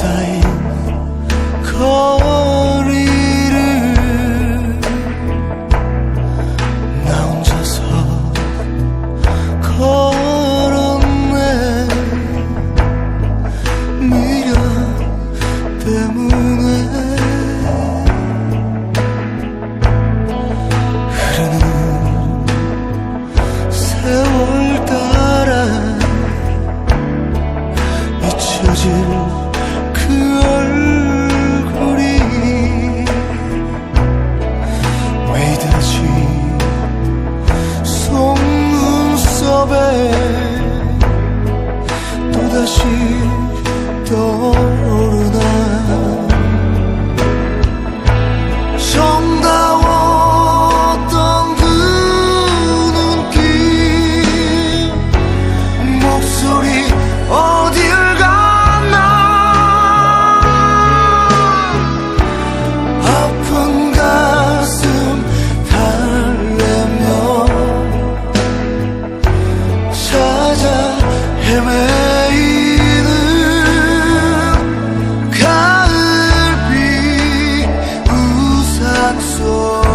사이 해 또다시 떠 헤매이는 가을비 우산 속